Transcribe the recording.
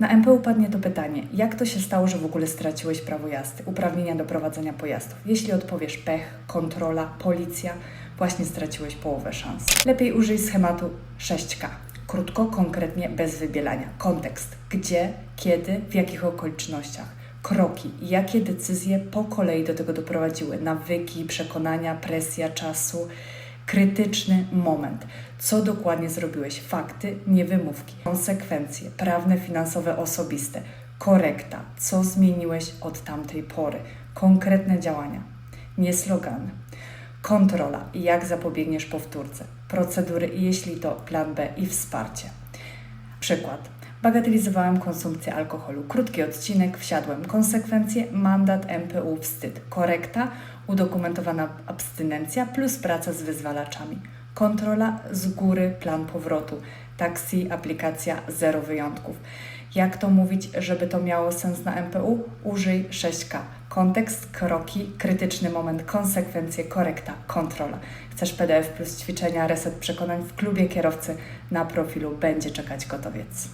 Na MPU padnie to pytanie, jak to się stało, że w ogóle straciłeś prawo jazdy, uprawnienia do prowadzenia pojazdów? Jeśli odpowiesz pech, kontrola, policja, właśnie straciłeś połowę szans. Lepiej użyj schematu 6K. Krótko, konkretnie, bez wybielania. Kontekst. Gdzie, kiedy, w jakich okolicznościach. Kroki. Jakie decyzje po kolei do tego doprowadziły? Nawyki, przekonania, presja czasu. Krytyczny moment. Co dokładnie zrobiłeś? Fakty, nie wymówki. Konsekwencje prawne, finansowe, osobiste. Korekta. Co zmieniłeś od tamtej pory? Konkretne działania, nie slogany. Kontrola. Jak zapobiegniesz powtórce? Procedury, jeśli to plan B i wsparcie. Przykład. Bagatelizowałem konsumpcję alkoholu. Krótki odcinek, wsiadłem. Konsekwencje, mandat MPU, wstyd. Korekta, udokumentowana abstynencja plus praca z wyzwalaczami. Kontrola, z góry plan powrotu. Taksi, aplikacja, zero wyjątków. Jak to mówić, żeby to miało sens na MPU? Użyj 6K. Kontekst, kroki, krytyczny moment, konsekwencje, korekta, kontrola. Chcesz PDF plus ćwiczenia, reset przekonań w klubie kierowcy na profilu będzie czekać gotowiec.